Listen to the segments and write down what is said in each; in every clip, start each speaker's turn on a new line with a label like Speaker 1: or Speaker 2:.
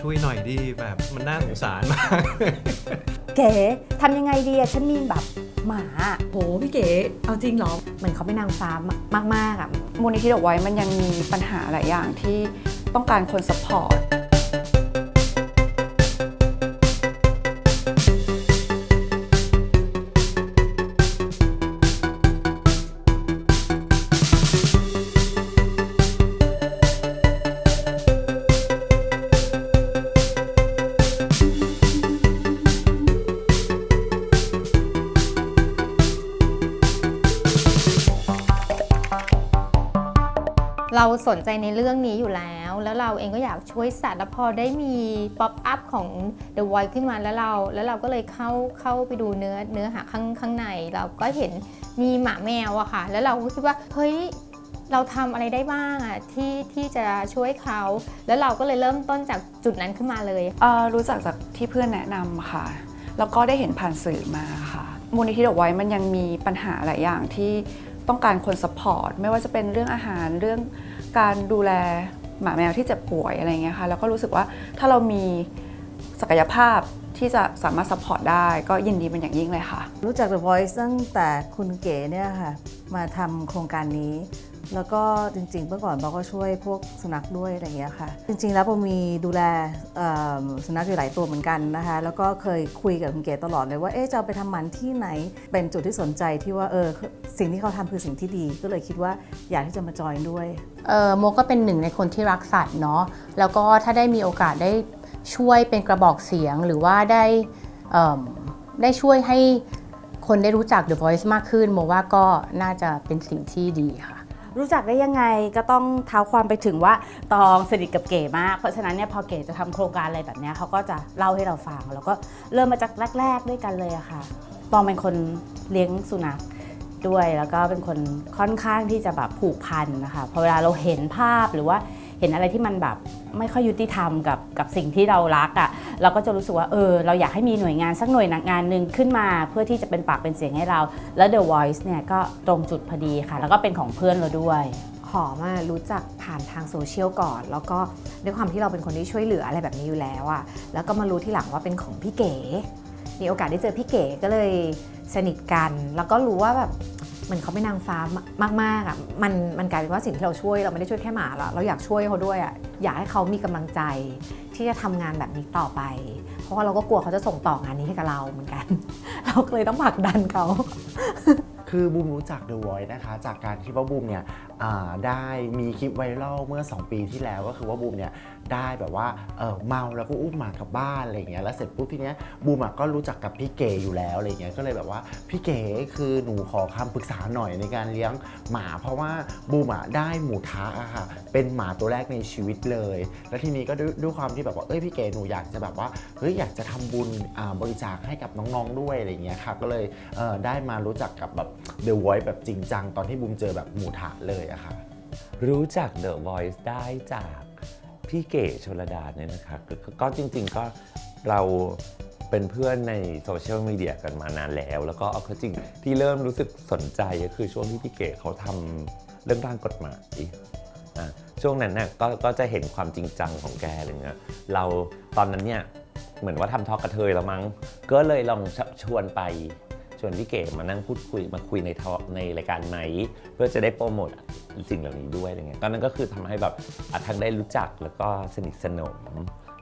Speaker 1: ช่วยหน่อยดิแบบมันน่าสงสารมาก
Speaker 2: เก๋ทำยังไงดีอะฉันมีแบบหมาอะ
Speaker 3: โหพี่เก๋เอาจริงเหรอ
Speaker 2: เหมือนเขาเป็นนางฟ้ามากๆอะ
Speaker 4: มูลนิธิดอกไว้มันยังมีปัญหาหลายอย่างที่ต้องการคนสปอร์ต
Speaker 5: สนใจในเรื่องนี้อยู่แล้ว แล้วเราเองก็อยากช่วยสัตว์แล้วพอได้มีป๊อปอัพของ The Voice ขึ้นมาแล้วเรา แล้วเราก็เลยเข้าเข้าไปดูเนื้อเนื้อหาข้างข้างใน เราก็เห็นมีหมาแมวอะค่ะ แล้วเราก็คิดว่าเฮ้ยเราทำอะไรได้บ้างอะที่ที่จะช่วยเขา แล้วเราก็เลยเริ่มต้นจากจุดนั้นขึ้นมาเลย
Speaker 4: เออรู้จักจากที่เพื่อนแนะนำค่ะ แล้วก็ได้เห็นผ่านสื่อมาค่ะ มูลนิธิดอกไว้มันยังมีปัญหาหลายอย่างที่ต้องการคนสปอร์ตไม่ว่าจะเป็นเรื่องอาหารเรื่อง การดูแลหมาแมวที่เจ็บป่วยอะไรเงี้ยค่ะแล้วก็รู้สึกว่าถ้าเรามีศักยภาพที่จะสามารถสปอร์ตได้ก็ยินดีเป็นอย่างยิ่งเลยค่ะ
Speaker 6: รู้จัก The Voice ตั้งแต่คุณเก๋เนี่ยค่ะ มาทำโครงการนี้ แล้วก็จริงๆเมื่อก่อนเราก็ช่วยพวกสุนัขด้วยอะไรอย่างเงี้ยค่ะ จริงๆแล้วผมมีดูแลสุนัขอยู่หลายตัวเหมือนกันนะคะ แล้วก็เคยคุยกับคุณเก๋ตลอดเลยว่าเอ๊ะจะไปทำหมันที่ไหน เป็นจุดที่สนใจที่ว่าเออ สิ่งที่เขาทำคือสิ่งที่ดีก็เลยคิดว่าอยากที่จะมาจอยด้วย
Speaker 5: เออโมก็เป็นหนึ่งในคนที่รักสัตว์เนาะแล้วก็ถ้าได้มีโอกาสได้ช่วยเป็นกระบอกเสียงหรือว่าได้เอิ่มได้ช่วยให้คนได้รู้จัก The Voice มากขึ้นโมว่าก็น่าจะเป็นสิ่งที่ดีค่ะ
Speaker 2: รู้จักได้ยังไงก็ต้องเท้าความไปถึงว่าตองสนิทกับเก๋มาก เพราะฉะนั้นเนี่ยพอเก๋จะทำโครงการอะไรแบบเนี้ยเขาก็จะเล่าให้เราฟัง แล้วก็เริ่มมาจากแรก ๆ ด้วยกันเลยอะค่ะ ตองเป็นคนเลี้ยงสุนัข ด้วย แล้วก็เป็นคนค่อนข้างที่จะแบบผูกพันนะคะพอเวลาเราเห็นภาพหรือว่าเห็นอะไรที่มันแบบไม่ค่อยยุติธรรมกับกับสิ่งที่เรารักอะ่ะเราก็จะรู้สึกว่าเออเราอยากให้มีหน่วยงานสักหน่วยงานหนึ่งขึ้นมา เพื่อที่จะเป็นปากเป็นเสียงให้เรา แล้ว The Voice เนี่ยก็ตรงจุดพอดีค่ะ แล้วก็เป็นของเพื่อนเราด้วย
Speaker 7: หอมอะรู้จักผ่านทางโซเชียลก่อน แล้วก็ด้วยความที่เราเป็นคนที่ช่วยเหลืออะไรแบบนี้อยู่แล้วอะแล้วก็มารู้ที่หลังว่าเป็นของพี่เก๋ มีโอกาสได้เจอพี่เก๋ก็เลย สนิทกัน แล้วก็รู้ว่าแบบเหมือนเขาเป็นนางฟ้ามากๆอะมันมันกลายเป็นว่าสิ่งที่เราช่วยเราไม่ได้ช่วยแค่หมาละเราอยากช่วยเขาด้วยอะอยากให้เขามีกำลังใจที่จะทำงานแบบนี้ต่อไป เพราะว่าเราก็กลัวเขาจะส่งต่องานนี้ให้กับเราเหมือนกัน เราเลยต้องผลักดันเขา
Speaker 8: คือบูมรู้จัก The Voice นะคะ จากการที่ว่าบูมเนี่ยได้มีคลิปไวรัลเมื่อ 2 ปีที่แล้วก็คือว่าบูมเนี่ย ได้แบบว่าเออเมาแล้วก็อุ้มหมากลับบ้านอะไรอย่างเงี้ยแล้วเสร็จปุ๊บทีเนี้ยบูมอะก็รู้จักกับพี่เก๋อยู่แล้วอะไรเงี้ยก็เลยแบบว่าพี่เก๋คือหนูขอคำปรึกษาหน่อยในการเลี้ยงหมา เพราะว่าบูมอะได้หมูทะอะค่ะเป็นหมาตัวแรกในชีวิตเลย แล้วทีนี้ก็ด้วยด้วยความที่แบบว่าเอ้ยพี่เก๋หนูอยากจะแบบว่าเฮ้ยอยากจะทำบุญอ่าบริจาคให้กับน้องๆด้วยอะไรเงี้ยค่ะก็เลยเออได้มารู้จักกับแบบ The Voice แบบจริงจังตอนที่บูมเจอแบบหมูทะเลยอะค่ะ
Speaker 9: รู้จัก The Voice ได้จาก พี่เก๋ชลดาเนี่ยนะคะก็ก็จริงๆก็เราเป็นเพื่อนในโซเชียลมีเดียกันมานานแล้ว แล้วก็เอาจริงที่เริ่มรู้สึกสนใจก็คือช่วงที่พี่เก๋เขาทำเรื่องร่างกฎหมายอะช่วงนั้นน่ะก็ก็จะเห็นความจริงจังของแกอะไรเงี้ยเราตอนนั้นเนี่ยเหมือนว่าทำทอกกระเทยแล้วมั้ง ก็เลยลองชวนไป ชวนพี่เก๋มานั่งพูดคุยมาคุยในทอในรายการไหม เพื่อจะได้โปรโมทสิ่งเหล่านี้ด้วยอะไรเงี้ยตอนนั้นก็คือทำให้แบบทั้งได้รู้จักแล้วก็สนิทสนม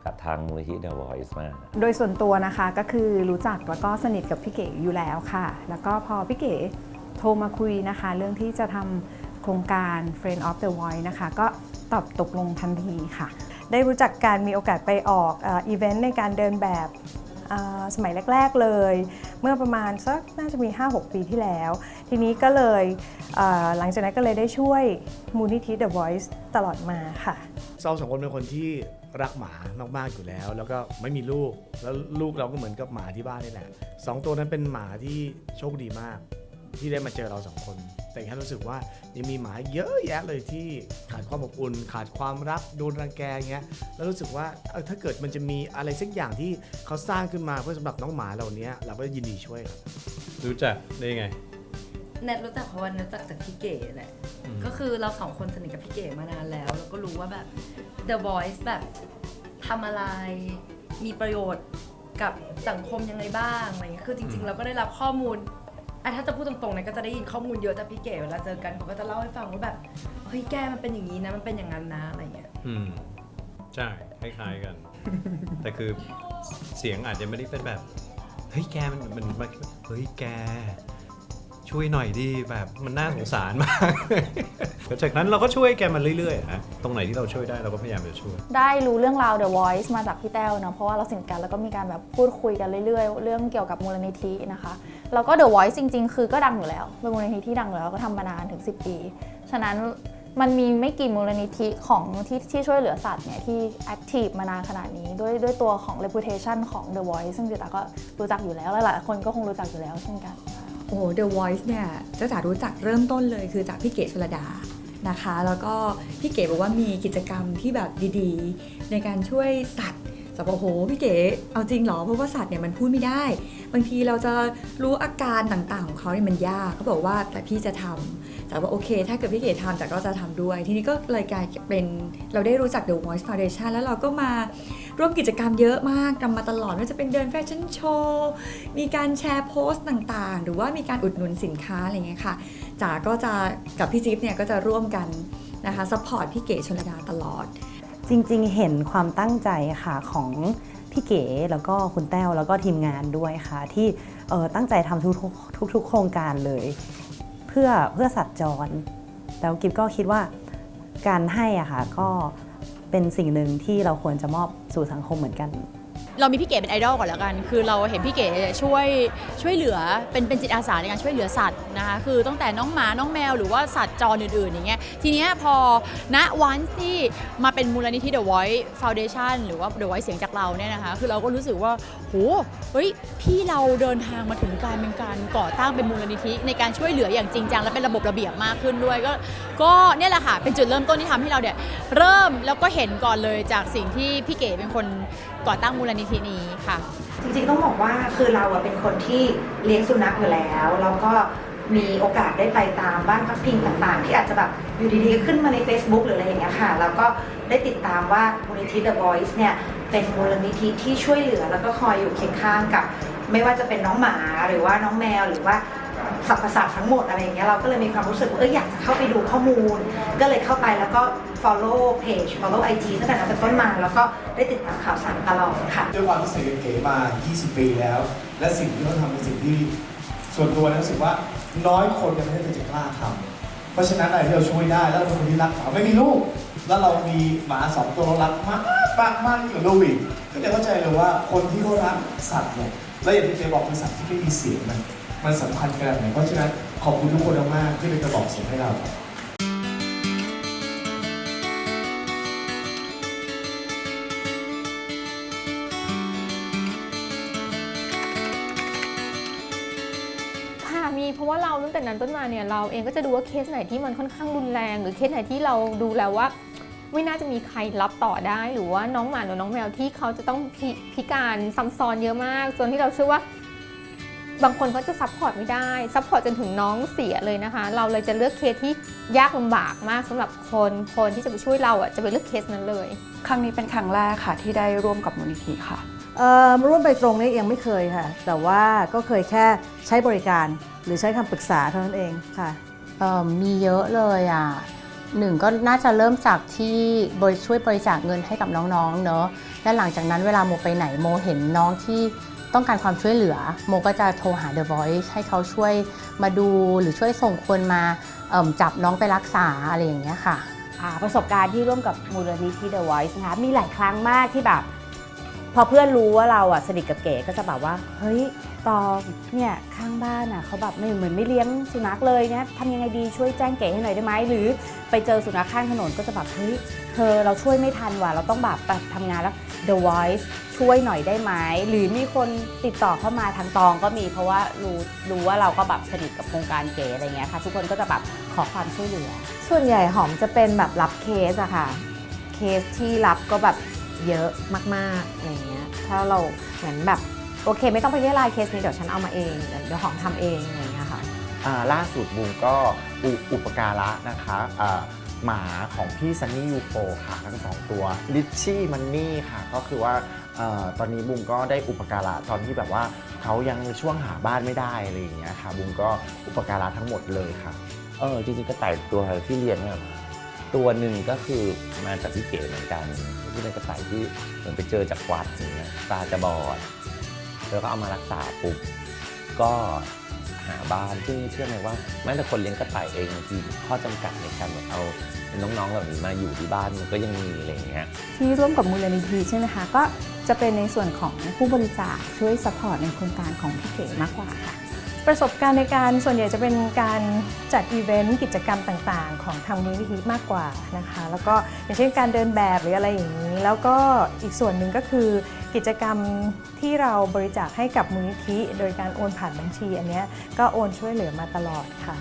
Speaker 9: กับทางมูลนิธิ The Voice มาก
Speaker 10: โดยส่วนตัวนะคะก็คือรู้จักแล้วก็สนิทกับพี่เก๋อยู่แล้วค่ะ แล้วก็พอพี่เก๋โทรมาคุยนะคะ เรื่องที่จะทำโครงการ Friend of the Voice นะคะ ก็ตอบตกลงทันทีค่ะ ได้รู้จักการมีโอกาสไปออกอีเวนต์ในการเดินแบบ สมัยแรก ๆเลย เมื่อประมาณสักน่าจะมี 5-6 ปีที่แล้ว ทีนี้ก็เลยหลังจากนั้นก็เลยได้ช่วยมูลนิธิ The Voice ตลอดมาค่ะ
Speaker 11: เราสองคนเป็นคนที่รักหมามากๆอยู่แล้ว แล้วก็ไม่มีลูกแล้วลูกเราก็เหมือนกับหมาที่บ้านนี่แหละสองตัวนั้นเป็นหมาที่โชคดีมาก ที่ได้มาเจอเราสองคน แต่แค่รู้สึกว่ายังมีหมาเยอะแยะเลยที่ขาดความอบอุ่น ขาดความรักโดนรังแกเงี้ยแล้วรู้สึกว่าเออถ้าเกิดมันจะมีอะไรสักอย่างที่เขาสร้างขึ้นมาเพื่อสำหรับน้องหมาเหล่านี้เราก็ยินดีช่วยครับ
Speaker 1: รู้จักได้ไง
Speaker 3: เน็ตรู้จักเพราะว่ารู้จักจากพี่เก๋แหละก็คือเราสองคนสนิทกับพี่เก๋มานานแล้ว แล้วก็รู้ว่าแบบ The Voice แบบทำอะไรมีประโยชน์กับสังคมยังไงบ้างอะไรเงี้ยคือจริง ๆ เราก็ได้รับข้อมูล อะถ้าจะพูดตรงๆเนี่ยก็จะได้ยินข้อมูลเยอะจากพี่เก๋เวลาเจอกันเขาก็จะเล่าให้ฟังว่าแบบเฮ้ยแกมันเป็นอย่างนี้นะมันเป็นอย่างนั้นนะอะไรเงี้ย
Speaker 1: อืมใช่คล้ายๆกัน แต่คือเสียงอาจจะไม่ได้เป็นแบบ เฮ้ยแกมันมันมันเฮ้ยแก ช่วยหน่อยดิแบบมันน่าสงสารมาก แล้วจากนั้นเราก็ช่วยแกมาเรื่อยๆอะนะตรงไหนที่เราช่วยได้เราก็พยายามจะช่วย
Speaker 4: ได้รู้เรื่องราว The Voice มาจากพี่แต้วเนาะเพราะว่าเราสนิทกันแล้วก็มีการแบบพูดคุยกันเรื่อยๆ เรื่องเกี่ยวกับมูลนิธินะคะ แล้วก็ The Voice จริง ๆ คือก็ดังอยู่แล้วเป็นมูลนิธิที่ดังอยู่แล้วก็ทำมานานถึง 10 ปี ฉะนั้นมันมีไม่กี่มูลนิธิของที่ที่ช่วยเหลือสัตว์เนี่ยที่ active มานานขนาดนี้ด้วยด้วยตัวของ reputation ของ The Voice ซึ่งจิตาก็รู้จักอยู่แล้วหลายๆคนก็คงรู้จักอยู่แล้วเช่นกัน
Speaker 12: โอ้ The Voice เนี่ยเจ้าจ๋ารู้จักเริ่มต้นเลยคือจากพี่เก๋ชลดานะคะ แล้วก็พี่เก๋บอกว่ามีกิจกรรมที่แบบดีๆ ในการช่วยสัตว์ จะบอกโหพี่เก๋เอาจริงเหรอเพราะว่าสัตว์เนี่ยมันพูดไม่ได้ บางทีเราจะรู้อาการต่างๆ ของเขาเนี่ยมันยากเขาบอกว่าแต่พี่จะทำแต่ว่าโอเค ถ้าเกิดพี่เก๋ทำแต่ก็จะทำด้วย ทีนี้ก็เลยกลายเป็นเราได้รู้จัก The Voice Foundation แล้วเราก็มาร่วมกิจกรรมเยอะมากทำมาตลอดไม่ว่าจะเป็นเดินแฟชั่นโชว์มีการแชร์โพสต์ต่างๆ หรือว่ามีการอุดหนุนสินค้าอะไรเงี้ยค่ะจ๋าก็จะกับพี่จิ๊บเนี่ยก็จะร่วมกันนะคะซัพพอร์ตพี่เก๋ชลดาตลอด
Speaker 13: จริงๆ เห็นความตั้งใจค่ะของพี่เก๋แล้วก็คุณแต้วแล้วก็ทีมงานด้วยค่ะ ที่ตั้งใจทำทุกๆทุกๆ โครงการเลย เพื่อเพื่อสัตว์จร แล้วกิฟก็คิดว่าการให้อะค่ะก็เป็นสิ่งหนึ่งที่เราควรจะมอบสู่สังคมเหมือนกัน
Speaker 14: เรามีพี่เก๋เป็นไอดอลก่อนแล้วกัน คือเราเห็นพี่เก๋ช่วยช่วยเหลือเป็นเป็นจิตอาสาในการช่วยเหลือสัตว์นะคะคือตั้งแต่น้องหมาน้องแมวหรือว่าสัตว์จรอื่นๆอย่างเงี้ยทีเนี้ยพอณวันที่มาเป็นมูลนิธิ The Voice Foundation หรือว่า The Voice เสียงจากเราเนี่ยนะคะคือเราก็รู้สึกว่าโหเฮ้ยพี่เราเดินทางมาถึงการเป็นการก่อตั้งเป็นมูลนิธิ ในการช่วยเหลืออย่างจริงจังและเป็นระบบระเบียบมากขึ้นด้วยก็ก็เนี่ยแหละค่ะเป็นจุดเริ่มต้นที่ทำให้เราเนี่ยเริ่มแล้วก็เห็นก่อนเลยจากสิ่งที่พี่เก๋เป็นคน ก่อตั้งมูลนิธินี้ค่ะ
Speaker 15: จริงๆต้องบอกว่าคือเราอะเป็นคนที่เลี้ยงสุนัขอยู่แล้วแล้วก็มีโอกาสได้ไปตามบ้านพักพิงต่างๆ ที่อาจจะแบบอยู่ดีๆ ขึ้นมาใน Facebook หรืออะไรอย่างเงี้ยค่ะ แล้วก็ได้ติดตามว่ามูลนิธิ The Voice เนี่ย เป็นมูลนิธิที่ช่วยเหลือแล้วก็คอยอยู่เคียงข้างกับ ไม่ว่าจะเป็นน้องหมาหรือว่าน้องแมวหรือว่า สรรพสัตว์ทั้งหมดอะไรอย่างเงี้ยเราก็เลยมีความรู้สึกว่าเอออยากจะเข้าไปดูข้อมูล ก็เลยเข้าไปแล้วก็ follow page follow IG ตั้งแต่นั้นเป็นต้นมาแล้วก็ได้ติดตามข่าวสารตลอดค่ะ
Speaker 16: ด้วยความที่สนิทกับเก๋มา 20 ปีแล้ว และสิ่งที่เขาทำเป็นสิ่งที่ส่วนตัวนะรู้สึกว่าน้อยคนในประเทศไทยจะกล้าทำเพราะฉะนั้นอะไรที่เราช่วยได้แล้วเราเป็นคนที่รักเขาไม่มีลูก แล้วเรามีหมาสองตัวเรารักมากมากมากที่กับลูกอีกก็จะเข้าใจเลยว่าคนที่เขารักสัตว์เนี่ยและอย่างที่เจบอกเป็นสัตว์ที่ไม่มีเสียงมัน มันสำคัญขนาดไหนเพราะฉะนั้นขอบคุณทุกคนมากๆที่เป็นกระบอกเสียงให้เรา
Speaker 5: ค่ะมีเพราะว่าเราตั้งแต่นั้นต้นมาเนี่ยเราเองก็จะดูว่าเคสไหนที่มันค่อนข้างรุนแรง หรือเคสไหนที่เราดูแล้วว่า ไม่น่าจะมีใครรับต่อได้ หรือว่าน้องหมาหรือน้องแมวที่เขาจะต้องพพิการซ้ำซ้อนเยอะมากส่วนที่เราเชื่อว่า บางคนเขาจะซัพพอร์ตไม่ได้ซัพพอร์ตจนถึงน้องเสียเลยนะคะ เราเลยจะเลือกเคสที่ยากลำบากมากสำหรับคนคนที่จะไปช่วยเราอะจะไปเลือกเคสนั้นเลย
Speaker 4: ครั้งนี้เป็นครั้งแรกค่ะที่ได้ร่วมกับมูลนิธิค่ะ
Speaker 6: เอ่อร่วมไปตรงนี้ยังไม่เคยค่ะ แต่ว่าก็เคยแค่ใช้บริการ หรือใช้คำปรึกษาเท่านั้นเองค่ะ
Speaker 2: เอ่อมีเยอะเลยอะหนึ่งก็น่าจะเริ่มจากที่บริช่วยบริจาคเงินให้กับน้องๆเนอะและหลังจากนั้นเวลาโมไปไหนโมเห็นน้องที่ ต้องการความช่วยเหลือ โมก็จะโทรหา The Voice ให้เขาช่วยมาดูหรือช่วยส่งคนมาจับน้องไปรักษาอะไรอย่างเงี้ยค่ะ ประสบการณ์ที่ร่วมกับมูลนิธิ The Voice นะคะมีหลายครั้งมากที่แบบ พอเพื่อนรู้ว่าเราอะสนิทกับเก๋ก็จะแบบว่า เฮ้ยตองเนี่ยข้างบ้านอะเขาแบบไม่เหมือนไม่เลี้ยงสุนัขเลยเนี่ยทำยังไงดีช่วยแจ้งเก๋ให้หน่อยได้ไหมหรือ ไปเจอสุนัขข้างถนนก็จะแบบเฮ้ย เธอเราช่วยไม่ทันว่ะเราต้องแบบแบบทำงานแล้ว The Voice ช่วยหน่อยได้ไหมหรือมีคนติดต่อเข้ามาทางตองก็มีเพราะว่ารู้รู้ว่าเราก็แบบสนิทกับโครงการเก๋อะไรเงี้ยค่ะ ทุกคนก็จะแบบขอความช่วยเหลือ
Speaker 7: ส่วนใหญ่หอมจะเป็นแบบรับเคสอะค่ะ เคสที่รับก็แบบเยอะมากๆอะไรเงี้ยถ้าเราเหมือนแบบโอเค ไม่ต้องไปเรียรายเคสนี้เดี๋ยวฉันเอามาเอง เดี๋ยวหอมทำเองอะไรเงี้ยค่ะ
Speaker 8: อ่าล่าสุดบูมก็อุอุปการะนะคะอ่า หมาของพี่ซันนี่ยูโฟค่ะทั้งสองตัวลิชชี่มันนี่ค่ะ ก็คือว่าออตอนนี้บุมก็ได้อุปการะตอนที่แบบว่าเขายังช่วงหาบ้านไม่ได้อะไรอย่างเงี้ยค่ะบุมก็อุปการะทั้งหมดเลยค่ะ
Speaker 9: เออจริงๆกระต่ายตัวที่เลี้ยงอะตัวหนึ่งก็คือมาจากพี่เก๋เหมือนกันที่เป็นกระต่ายที่เหมือนไปเจอจากวัดอย่างเงี้ยตาจะบอด แล้วก็เอามารักษาปุ๊บก็ หาบ้านซึ่งเชื่อไหมว่าแม้แต่คนเลี้ยงกระต่ายเองบางทีข้อจำกัดในการแบบเอาน้องๆเหล่านี้มาอยู่ที่บ้านมันก็ยังมีอะไรเงี้ย
Speaker 10: ที่ร่วมกับมูลนิธิใช่ไหมคะก็จะเป็นในส่วนของผู้บริจาคช่วยสปอร์ตในโครงการของพี่เก๋มากกว่าค่ะ ประสบการณ์ในการส่วนใหญ่จะเป็นการจัดอีเวนต์กิจกรรมต่างๆ ของทางมูลนิธิมากกว่านะคะ แล้วก็อย่างเช่นการเดินแบบหรืออะไรอย่างนี้ แล้วก็อีกส่วนหนึ่งก็คือกิจกรรมที่เราบริจาคให้กับมูลนิธิ โดยการโอนผ่านบัญชี อันเนี้ยก็โอนช่วยเหลือมาตลอดค่ะ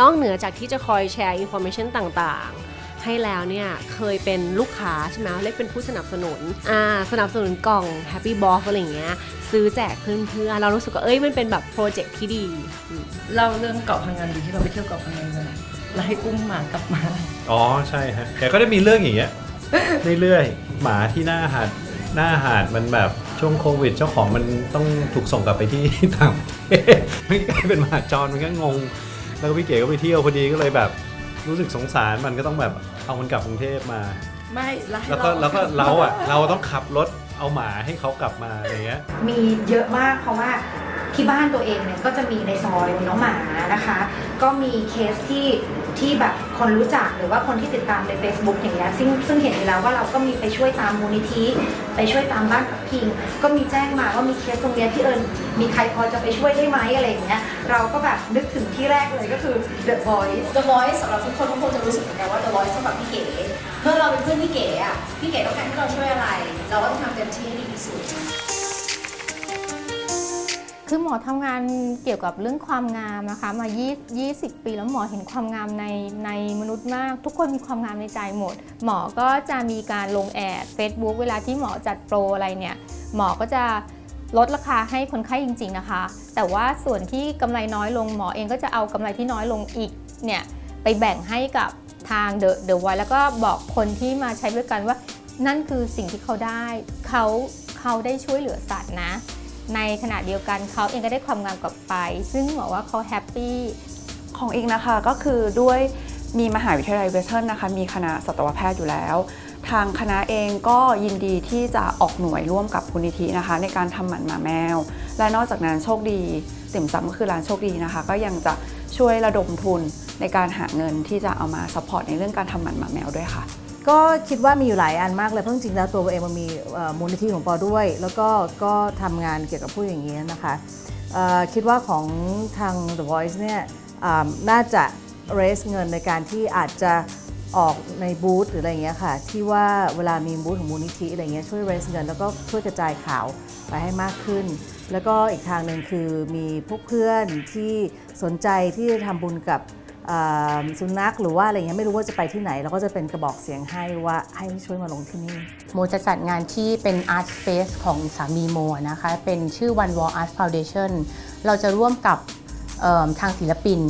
Speaker 17: นอกเหนือจากที่จะคอยแชร์อินโฟ a t ชันต่างๆ ให้แล้วเนี่ยเคยเป็นลูกค้าใช่ไหมเรียกเป็นผู้สนับสนุนอ่าสนับสนุนกล่อง Happy Box อะไรอย่างเงี้ยซื้อแจกเพื่อนๆเรารู้สึกว่าเอ้ยมันเป็นแบบโปรเจกต์ที่ดีอืม
Speaker 3: เล่าเรื่องเกาะพังงานดีที่เราไปเที่ยวเกาะพังงานกันแล้วให้อุ้มหมากลับมา
Speaker 1: อ๋อใช่ฮะแกก็ได้มีเรื่องอย่างเงี้ยเรื่อยๆหมาที่หน้าหาดหน้าหาดมันแบบช่วงโควิด เจ้าของมันต้องถูกส่งกลับไปที่ต่างประเทศไม่กลายเป็นหมาจรมันก็งง แล้วก็พี่เก๋ก็ไปเที่ยวพอดีก็เลยแบบ รู้สึกสงสารมันก็ต้องแบบเอามันกลับกรุงเทพมา
Speaker 3: ไม่แล้วให้
Speaker 1: แล้วก็
Speaker 3: เรา
Speaker 1: แล้วก็เราอะ เราต้องขับรถเอาหมาให้เขากลับมาอะไรเงี้ย
Speaker 15: มีเยอะมากเพราะว่าที่บ้านตัวเองเนี่ยก็จะมีในซอยมีน้องหมานะคะ ก็มีเคสที่ ที่แบบคนรู้จักหรือว่าคนที่ติดตามใน Facebook อย่างเงี้ยซึ่งซึ่งเห็นอยู่แล้วว่าเราก็มีไปช่วยตามมูลนิธิไปช่วยตามบ้านพักพิง ก็มีแจ้งมาว่ามีเคสตรงเนี้ยที่เอิญมีใครพอจะไปช่วยได้ไหมอะไรอย่างเงี้ยเราก็แบบนึกถึงที่แรกเลยก็คือ The Voice
Speaker 18: The Voice สำหรับทุกคนทุกคนจะรู้สึกเหมือนกันว่า The Voice สำหรับพี่เก๋เมื่อเราเป็นเพื่อนพี่เก๋อะพี่เก๋ต้องการให้เราช่วยอะไร เราก็ต้องทำเต็มที่ให้ดีที่สุด
Speaker 5: คือหมอทำงานเกี่ยวกับเรื่องความงามนะคะ มา 20 ปีแล้วหมอเห็นความงามในในมนุษย์มาก ทุกคนมีความงามในใจหมด หมอก็จะมีการลงแอด Facebook เวลาที่หมอจัดโปรอะไรเนี่ย หมอก็จะลดราคาให้คนไข้จริง ๆนะคะ แต่ว่าส่วนที่กำไรน้อยลงหมอเองก็จะเอากำไรที่น้อยลงอีกเนี่ยไปแบ่งให้กับทางเดอะเดอะไวแล้วก็บอกคนที่มาใช้บริการว่านั่นคือสิ่งที่เขาได้เขาเขาได้ช่วยเหลือสัตว์นะ ในขณะเดียวกันเขาเองก็ได้ความงามกลับไป ซึ่งหมอว่าเขาแฮปปี้
Speaker 4: ของเองนะคะก็คือด้วยมีมหาวิทยาลัยเวสเทิร์นนะคะมีคณะสัตวแพทย์อยู่แล้ว ทางคณะเองก็ยินดีที่จะออกหน่วยร่วมกับมูลนิธินะคะ ในการทำหมันหมาแมว และนอกจากนั้นโชคดีติ่มซำก็คือร้านโชคดีนะคะ ก็ยังจะช่วยระดมทุนในการหาเงินที่จะเอามาซัพพอร์ตในเรื่องการทำหมันหมาแมวด้วยค่ะ
Speaker 6: ก็คิดว่ามีอยู่หลายอันมากเลย เพราะจริงๆแล้วตัวเองมันมีมูลนิธิของปอด้วย แล้วก็ก็ทำงานเกี่ยวกับผู้อย่างนี้นะคะคิดว่าของทาง The Voice เนี่ยน่าจะ raise เงินในการที่อาจจะออกในบูธหรืออะไรเงี้ยค่ะ ที่ว่าเวลามีบูธของมูลนิธิอะไรเงี้ยช่วย raise เงิน แล้วก็ช่วยกระจายข่าวไปให้มากขึ้น แล้วก็อีกทางหนึ่งคือมีพวกเพื่อนที่สนใจที่จะทำบุญกับ สุนัขหรือว่าอะไรเงี้ยไม่รู้ว่าจะไปที่ไหนเราก็จะเป็นกระบอกเสียงให้ว่าให้ช่วยมาลงที่นี่
Speaker 19: โมจะจัดงานที่เป็น Art Space ของสามีโมนะคะ เป็นชื่อ One Wall Art Foundation เราจะร่วมกับเอิ่มทางศิลปิน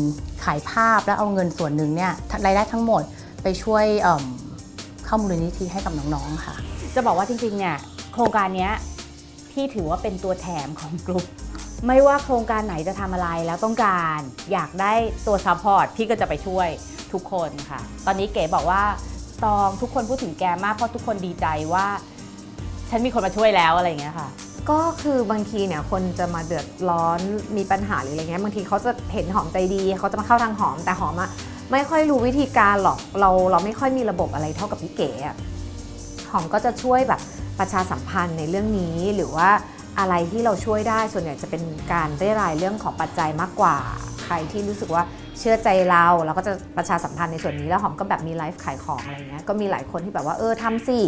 Speaker 19: ขายภาพแล้วเอาเงินส่วนหนึ่งเนี่ยรายได้ทั้งหมดไปช่วยเอิ่มเข้ามูลนิธิให้กับน้องๆค่ะ
Speaker 2: จะบอกว่าจริงๆเนี่ยโครงการเนี้ยพี่ถือว่าเป็นตัวแถมของกลุ่ม ไม่ว่าโครงการไหนจะทำอะไรแล้วต้องการอยากได้ตัวซัพพอร์ตพี่ก็จะไปช่วยทุกคนค่ะ ตอนนี้เก๋บอกว่าตองทุกคนพูดถึงแกมากเพราะทุกคนดีใจว่า ฉันมีคนมาช่วยแล้วอะไรอย่างเงี้ยค่ะ
Speaker 7: ก็คือบางทีเนี่ยคนจะมาเดือดร้อนมีปัญหาหรืออะไรเงี้ยบางทีเขาจะเห็นหอมใจดีเขาจะมาเข้าทางหอมแต่หอมอะไม่ค่อยรู้วิธีการหรอกเราเราไม่ค่อยมีระบบอะไรเท่ากับพี่เก๋อะหอมก็จะช่วยแบบประชาสัมพันธ์ในเรื่องนี้หรือว่า อะไรที่เราช่วยได้ส่วนใหญ่จะเป็นการได้รายเรื่องของปัจจัยมากกว่า ใครที่รู้สึกว่าเชื่อใจเราเราก็จะประชาสัมพันธ์ในส่วนนี้แล้วหอมก็แบบมีไลฟ์ขายของอะไรเงี้ยก็มีหลายคนที่แบบว่าเออทำสิ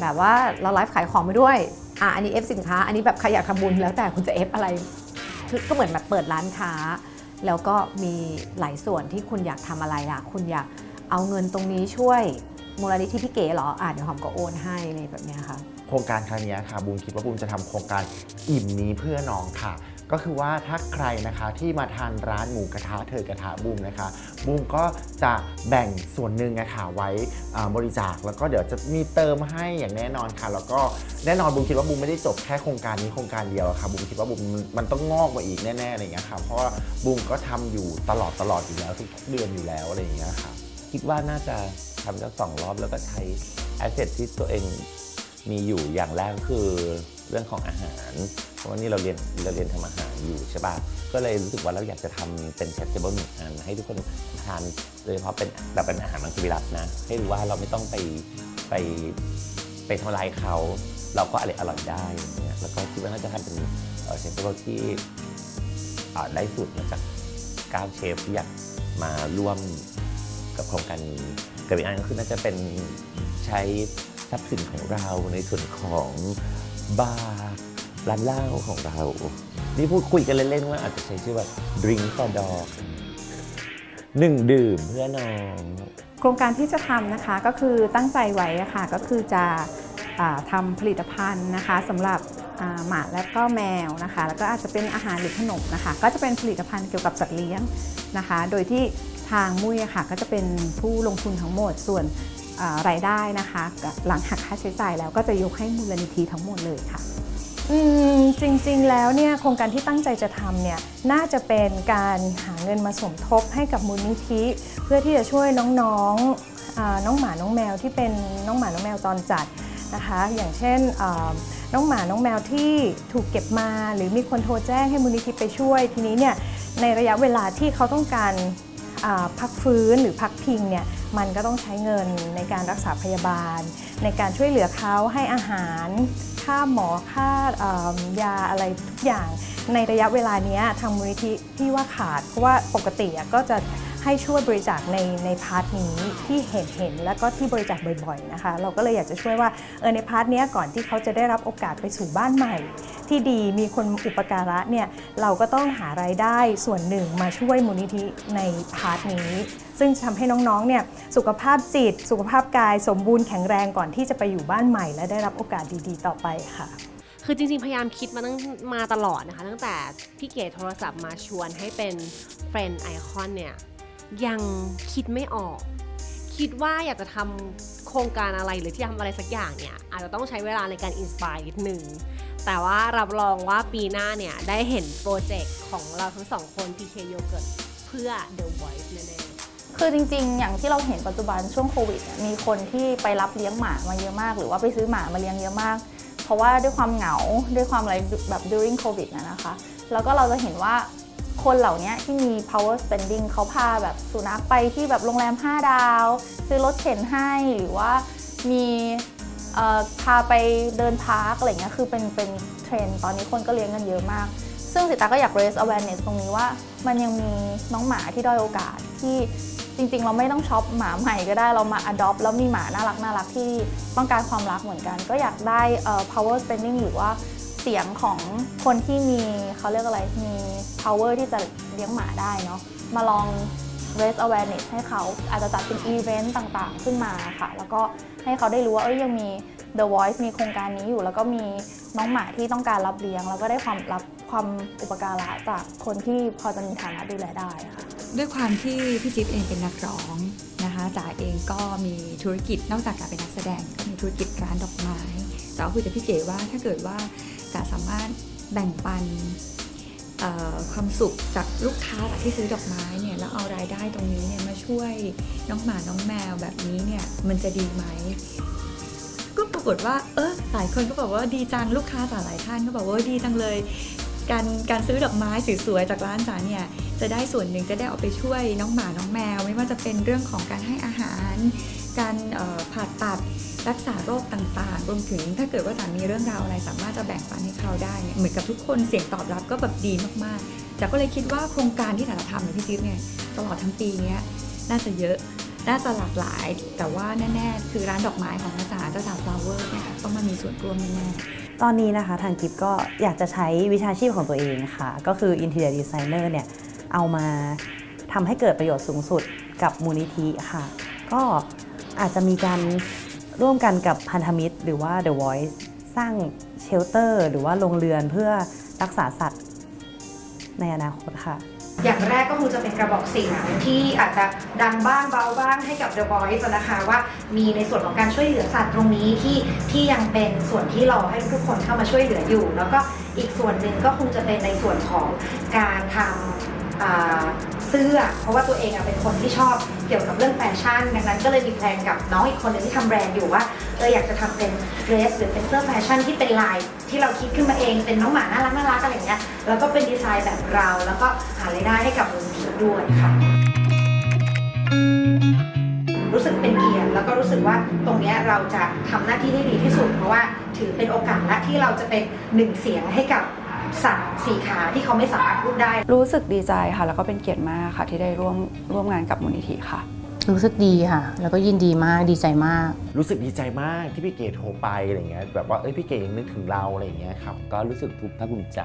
Speaker 7: แบบว่าเราไลฟ์ขายของไปด้วยอะอันนี้ F สินค้า อันนี้แบบใครอยากทำบุญแล้วแต่คุณจะ F อฟอะไรคือก็เหมือนแบบเปิดร้านค้า แล้วก็มีหลายส่วนที่คุณอยากทำอะไรอะ คุณอยากเอาเงินตรงนี้ช่วย มูลนิธิพี่เก๋เหรออะเดี๋ยวหอมก็โอนให้อะไรแบบเนี้ยค่ะ
Speaker 8: โครงการครั้งเนี้ยค่ะบูมคิดว่าบูมจะทำโครงการอิ่มนี้เพื่อน้องค่ะ ก็คือว่าถ้าใครนะคะที่มาทานร้านหมูกระทะเถิดกระทะบูมนะคะบูมก็จะแบ่งส่วนหนึ่งนะคะไว้อ่าบริจาคแล้วก็เดี๋ยวจะมีเติมให้อย่างแน่นอนค่ะ แล้วก็แน่นอนบูมคิดว่าบูมไม่ได้จบแค่โครงการนี้โครงการเดียวอะค่ะบูมคิดว่าบูมมันต้องงอกมาอีกแน่ๆอะไรอย่างเงี้ยค่ะเพราะว่าบูมก็ทำอยู่ตลอดตลอดอยู่แล้วทุกๆเดือนอยู่แล้วอะไรอย่างเงี้ยค่ะ
Speaker 9: คิดว่าน่าจะ ทำสักสองรอบแล้วก็ใช้แอสเซทที่ตัวเองมีอยู่อย่างแรกก็คือเรื่องของอาหาร เพราะว่านี่เราเรียนเราเรียนทำอาหารอยู่ใช่ป่ะก็เลยรู้สึกว่าเราอยากจะทำเป็นเชฟเทเบิลหนึ่งอันให้ทุกคนทานโดยเฉพาะเป็นแบบเป็นอาหารมังสวิรัตนะ ให้รู้ว่าเราไม่ต้องไปไปไปทำลายเขา เราก็อร่อยอร่อยได้เงี้ยแล้วก็คิดว่าน่าจะทำเป็นเชฟเทเบิลที่ได้สูตรมาจากก้าเชฟที่อยากมาร่วมกับโครงการนี้ กับอีกอันก็คือน่าจะเป็นใช้ทรัพย์สินของเราในส่วนของบาร์ร้านเหล้าของเรา นี่พูดคุยกันเล่นๆว่าอาจจะใช้ชื่อว่า drink for dog หนึ่งดื่มเพื่อน้อง
Speaker 10: โครงการที่จะทำนะคะก็คือตั้งใจไว้ะค่ะก็คือจะอทำผลิตภัณฑ์นะคะสำหรับหมาและก็แมวนะคะ แล้วก็อาจจะเป็นอาหารหรือขนมนะคะ ก็จะเป็นผลิตภัณฑ์เกี่ยวกับสัตว์เลี้ยงนะคะ โดยที่ ทางมุ้ยค่ะก็จะเป็นผู้ลงทุนทั้งหมดส่วนรายได้นะคะ หลังหักค่าใช้จ่ายแล้วก็จะยกให้มูลนิธิทั้งหมดเลยค่ะจริงๆ แล้วเนี่ยโครงการที่ตั้งใจจะทำเนี่ยน่าจะเป็นการหาเงินมาสมทบให้กับมูลนิธิ เพื่อที่จะช่วยน้องๆอาน้องหมาน้องแมวที่เป็นน้องหมาน้องแมวจรจัดนะคะอย่างเช่นน้องหมาน้องแมวที่ถูกเก็บมา หรือมีคนโทรแจ้งให้มูลนิธิไปช่วยทีนี้เนี่ยในระยะเวลาที่เขาต้องการ พักฟื้นหรือพักพิงเนี่ยมันก็ต้องใช้เงินในการรักษาพยาบาล ในการช่วยเหลือเขาให้อาหาร ค่าหมอค่ายาอะไรทุกอย่าง ในระยะเวลาเนี้ยทางมูลนิธิพี่ว่าขาด เพราะว่าปกติอะก็จะ ให้ช่วยบริจาคในในพาร์ทนี้ที่เห็นเห็นแล้วก็ที่บริจาคบ่อยๆนะคะ เราก็เลยอยากจะช่วยว่าเออในพาร์ทนี้ก่อนที่เขาจะได้รับโอกาสไปสู่บ้านใหม่ ที่ดีมีคนอุปการะเนี่ยเราก็ต้องหารายได้ส่วนหนึ่งมาช่วยมูลนิธิในพาร์ทนี้ ซึ่งจะทำให้น้องๆเนี่ยสุขภาพจิต สุขภาพกายสมบูรณ์แข็งแรงก่อนที่จะไปอยู่บ้านใหม่ และได้รับโอกาสดีๆ ต่อไปค่ะ
Speaker 17: คือจริงๆ พยายามคิดมาตั้งมาตลอดนะคะ ตั้งแต่พี่เก๋โทรศัพท์มาชวนให้เป็นเฟรนด์ไอคอนเนี่ย ยังคิดไม่ออก คิดว่าอยากจะทำโครงการอะไรหรือที่ทำอะไรสักอย่างเนี่ยอาจจะต้องใช้เวลาในการอินสปายนิดหนึ่งแต่ว่ารับรองว่าปีหน้าเนี่ยได้เห็นโปรเจกต์ของเราทั้งสองคน PK Yogurt เพื่อ The Voice แน่ๆ
Speaker 20: คือจริงๆ อย่างที่เราเห็นปัจจุบันช่วงโควิดมีคนที่ไปรับเลี้ยงหมามาเยอะมาก หรือว่าไปซื้อหมามาเลี้ยงเยอะมาก เพราะว่าด้วยความเหงาด้วยความอะไรแบบ during covid นะนะคะ แล้วก็เราจะเห็นว่า คนเหล่านี้ที่มี power spending เขาพาแบบสุนัขไปที่แบบโรงแรม 5 ดาว ซื้อรถเข็นให้หรือว่ามีเอ่อพาไปเดินพาร์คอะไรเงี้ยคือเป็นเป็นเทรนตอนนี้คนก็เลี้ยงกันเยอะมาก ซึ่งสิตาก็อยาก raise awareness ตรงนี้ว่า มันยังมีน้องหมาที่ด้อยโอกาสที่จริงๆ เราไม่ต้องช็อปหมาใหม่ก็ได้เรามา adopt แล้วมีหมาน่ารักน่ารักที่ต้องการความรักเหมือนกัน ก็อยากได้เอ่อ power spending หรือว่า เสียงของคนที่มีเขาเรียกอะไร มี power ที่จะเลี้ยงหมาได้เนาะ มาลอง raise awareness ให้เขาอาจจะจัดเป็นอีเวนต์ต่างๆ ขึ้นมาค่ะ แล้วก็ให้เขาได้รู้ว่าเอ้ยยังมี The Voice มีโครงการนี้อยู่ แล้วก็มีน้องหมาที่ต้องการรับเลี้ยง แล้วก็ได้ความรับความอุปการะจากคนที่พอจะมีฐานะดูแลได้ค่ะ
Speaker 12: ด้วยความที่พี่จิ๊บเองเป็นนักร้องนะคะจ๋าเองก็มีธุรกิจนอกจากการเป็นนักแสดงก็มีธุรกิจร้านดอกไม้จ๋าคุยกับพี่เก๋ว่าถ้าเกิดว่า จ๋าสามารถแบ่งปันความสุขจากลูกค้าที่ซื้อดอกไม้เนี่ยแล้วเอารายได้ตรงนี้เนี่ยมาช่วยน้องหมาน้องแมวแบบนี้เนี่ยมันจะดีไหมก็ปรากฏว่าเออหลายคนก็บอกว่าดีจังลูกค้าจ๋าหลายท่านก็บอกว่าดีจังเลย การการซื้อดอกไม้สวยๆจากร้านจ๋าเนี่ยจะได้ส่วนหนึ่งจะได้เอาไปช่วยน้องหมาน้องแมว ไม่ว่าจะเป็นเรื่องของการให้อาหาร การผ่าตัด รักษาโรคต่างๆ รวมถึงถ้าเกิดว่าจ๋ามีเรื่องราวอะไรสามารถจะแบ่งปันให้เขาได้เนี่ยเหมือนกับทุกคนเสียงตอบรับก็แบบดีมากๆจ๋าก็เลยคิดว่าโครงการที่จ๋าจะทำเนี่ยพี่จิ๊บเนี่ยตลอดทั้งปีเนี้ยน่าจะเยอะน่าจะหลากหลาย แต่ว่าแน่ๆ คือร้านดอกไม้ของอาจารย์เจ้าสาวฟลาวเวอร์เนี่ยค่ะต้องมามีส่วนร่วมแน่ๆ
Speaker 13: ตอนนี้นะคะทางกิฟก็อยากจะใช้วิชาชีพของตัวเองค่ะ ก็คือ Interior Designer เนี่ยเอามาทำให้เกิดประโยชน์สูงสุดกับมูลนิธิค่ะ ก็อาจจะมีการ ร่วมกันกับพันธมิตร หรือว่า The Voice สร้างเชลเตอร์ หรือว่าโรงเรือนเพื่อรักษาสัตว์ในอนาคตค่ะ
Speaker 15: อย่างแรกก็คงจะเป็นกระบอกเสียงที่อาจจะดังบ้างเบาบ้างให้กับ The Voice นะคะว่ามีในส่วนของการช่วยเหลือสัตว์ตรงนี้ที่ที่ยังเป็นส่วนที่รอให้ทุกคนเข้ามาช่วยเหลืออยู่ แล้วก็อีกส่วนหนึ่งก็คงจะเป็นในส่วนของการทำอ่า เสื้อ เพราะว่าตัวเองอะเป็นคนที่ชอบเกี่ยวกับเรื่องแฟชั่น ดังนั้นก็เลยมีแพลนกับน้องอีกคนหนึ่งที่ทำแบรนด์อยู่ว่าเอออยากจะทำเป็นเดรสหรือเป็นเสื้อแฟชั่นที่เป็นลายที่เราคิดขึ้นมาเอง เป็นน้องหมาน่ารักน่ารักอะไรอย่างเงี้ยแล้วก็เป็นดีไซน์แบบเรา แล้วก็หารายได้ให้กับมูลนิธิด้วยค่ะรู้สึกเป็นเกียรติแล้วก็รู้สึกว่าตรงนี้เราจะทำหน้าที่ได้ดีที่สุด เพราะว่าถือเป็นโอกาสและที่เราจะเป็นหนึ่งเสียงให้กับ สัตว์สี่ขาที่เขาไม่สามารถพูดได้
Speaker 4: รู้สึกดีใจค่ะ แล้วก็เป็นเกียรติมากค่ะ ที่ได้ร่วมร่วมงานกับมูลนิธิค่ะ
Speaker 19: รู้สึกดีค่ะ แล้วก็ยินดีมากดีใจมาก
Speaker 8: รู้สึกดีใจมากที่พี่เก๋โทรไปอะไรเงี้ยแบบว่าเอ้ยพี่เก๋ยังนึกถึงเราอะไรอย่างเงี้ยครับ
Speaker 9: ก็รู้สึกภูมิภาคภูมิใจ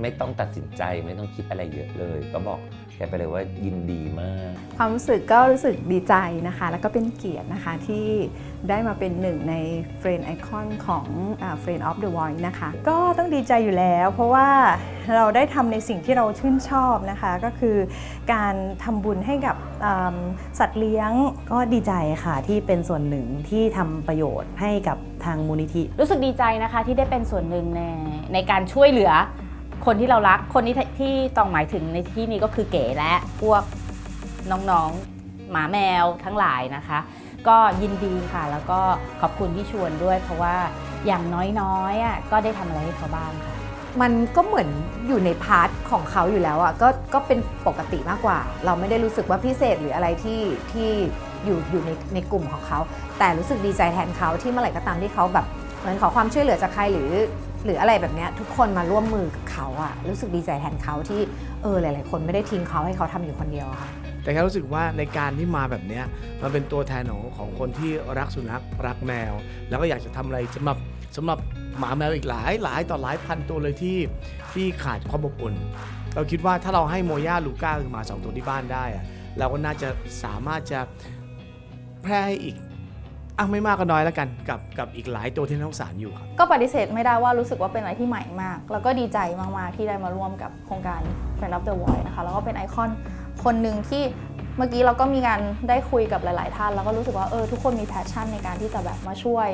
Speaker 9: ไม่ต้องตัดสินใจไม่ต้องคิดอะไรเยอะเลย ก็บอกแกไปเลยว่ายินดีมาก
Speaker 10: ความรู้สึกก็รู้สึกดีใจนะคะ แล้วก็เป็นเกียรตินะคะที่ได้มาเป็นหนึ่งในเฟรนไอคอนของเฟรนออฟเดอะวอยนะคะ
Speaker 21: ก็ต้องดีใจอยู่แล้ว เพราะว่าเราได้ทำในสิ่งที่เราชื่นชอบนะคะ ก็คือการทำบุญให้กับสัตว์เลี้ยง
Speaker 13: ก็ดีใจค่ะที่เป็นส่วนหนึ่งที่ทำประโยชน์ให้กับทางมูลนิธิ
Speaker 2: รู้สึกดีใจนะคะที่ได้เป็นส่วนหนึ่งในในการช่วยเหลือคนที่เรารัก คนที่ที่ต้องหมายถึงในที่นี้ก็คือเก๋และพวกน้องๆ หมาแมวทั้งหลายนะคะ ก็ยินดีค่ะ แล้วก็ขอบคุณที่ชวนด้วย เพราะว่าอย่างน้อยๆอะก็ได้ทำอะไรให้เขาบ้างค่ะ
Speaker 7: มันก็เหมือนอยู่ในพาร์ทของเขาอยู่แล้วอะก็ก็เป็นปกติมากกว่า เราไม่ได้รู้สึกว่าพิเศษหรืออะไรที่ที่อยู่อยู่ในในกลุ่มของเขา แต่รู้สึกดีใจแทนเขาที่เมื่อไหร่ก็ตามที่เขาแบบเหมือนขอความช่วยเหลือจากใครหรือ หรืออะไรแบบเนี้ยทุกคนมาร่วมมือกับเขาอะรู้สึกดีใจแทนเขาที่เออหลาย ๆ คนไม่ได้ทิ้งเขาให้เขาทำอยู่คนเดียวอะค่ะ
Speaker 11: แต่แค่รู้สึกว่าในการที่มาแบบนี้มันเป็นตัวแทนของของคนที่รักสุนัขรักแมว แล้วก็อยากจะทำอะไรสำหรับสำหรับหมาแมวอีกหลายหลายต่อหลายพันตัวเลยที่ที่ขาดความอบอุ่น เราคิดว่าถ้าเราให้โมย่าลูก้าคือหมาสองตัวที่บ้านได้อะเราก็น่าจะสามารถจะแพร่ให้อีกอะไม่มากก็น้อยแล้วกันกับกับอีกหลายตัวที่น่าสงสารอยู่ครับ
Speaker 20: ก็ปฏิเสธไม่ได้ว่ารู้สึกว่าเป็นอะไรที่ใหม่มาก แล้วก็ดีใจมาก ๆ ที่ได้มาร่วมกับโครงการ Friend of the Void นะคะแล้วก็เป็นไอคอน คนหนึ่งที่เมื่อกี้เราก็มีการได้คุยกับหลาย ๆ ท่าน แล้วก็รู้สึกว่าเออทุกคนมีแพชชั่นในการที่จะแบบมาช่วย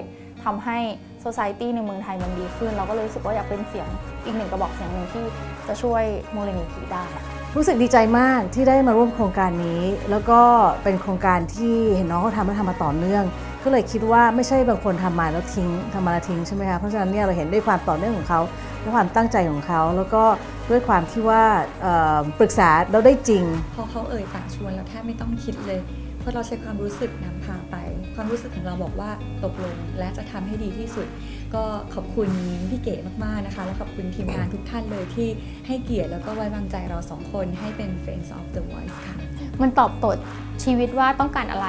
Speaker 20: ทำให้ society ในเมืองไทยมันดีขึ้น เราก็เลยรู้สึกว่าอยากเป็นเสียงอีกหนึ่งกระบอกเสียงหนึ่งที่จะช่วยมูลนิธิได้
Speaker 6: รู้สึกดีใจมากที่ได้มาร่วมโครงการนี้ แล้วก็เป็นโครงการที่เห็นน้องเขาทำแล้วทำมาต่อเนื่อง ก็เลยคิดว่าไม่ใช่บางคนทำมาแล้วทิ้งทำมาแล้วทิ้งใช่ไหมคะเพราะฉะนั้นเนี่ยเราเห็นด้วยความต่อเนื่องของเขา ความตั้งใจของเขาแล้วก็ด้วยความที่ว่าเอ่อปรึกษาเราได้จริง
Speaker 12: พอเขาเอ่ยปากชวนเราแทบไม่ต้องคิดเลย เพราะเราใช้ความรู้สึกนำพาไป ความรู้สึกของเราบอกว่าตกลงและจะทำให้ดีที่สุด ก็ขอบคุณพี่เก๋มากๆนะคะ และขอบคุณทีมงานทุกท่านเลยที่ให้เกียรติแล้วก็ไว้วางใจเราสองคนให้เป็น Friends of the Voice ค่ะ
Speaker 5: มันตอบโจทย์ชีวิตว่าต้องการอะไร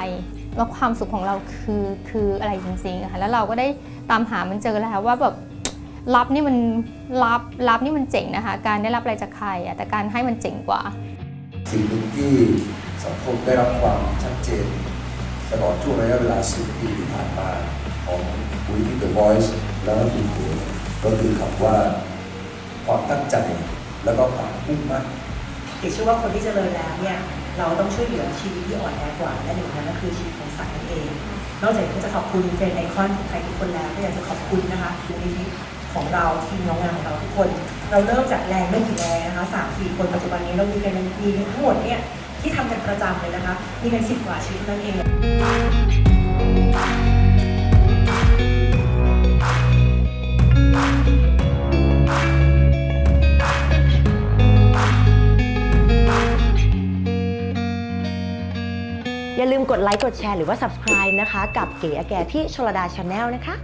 Speaker 5: แล้วความสุขของเราคือคืออะไรจริงๆอะค่ะแล้วเราก็ได้ตามหามันเจอแล้วว่าแบบ รับนี่มันรับรับนี่มันเจ๋งนะคะ การได้รับอะไรจากใครอะแต่การให้มันเจ๋งกว่า
Speaker 22: สิ่งหนึ่งที่สังคมได้รับความชัดเจน ตลอดช่วงระยะเวลา10ปีที่ผ่านมาของบุรีเดอะวอยซ์แล้วก็คุณหัวก็คือคำว่าความตั้งใจแล้วก็ความมุ่งมั่น
Speaker 23: เก๋เชื่อว่าคนที่เจริญแล้วเนี่ยเราต้องช่วยเหลือชีวิตที่อ่อนแอกว่า และหนึ่งนั้นก็คือชีวิตของสัตว์นั่นเอง นอกจากนี้จะขอบคุณเป็นไอคอนของใครทุกคนแล้วก็อยากจะขอบคุณนะคะมูลนิธิ ของเราทีมน้องงานของเราทุกคน เราเริ่มจากแรงไม่กี่แรงนะคะสามสี่คนปัจจุบันนี้เรามีกันมีกันทั้งหมดเนี่ยที่ทำกันประจำเลยนะคะ มีกันสิบกว่าชีวิตนั่นเอง
Speaker 24: อย่าลืมกดไลค์ กดแชร์ หรือว่า subscribe นะคะ กับเก๋อแกที่ชลดาชาแนลนะคะ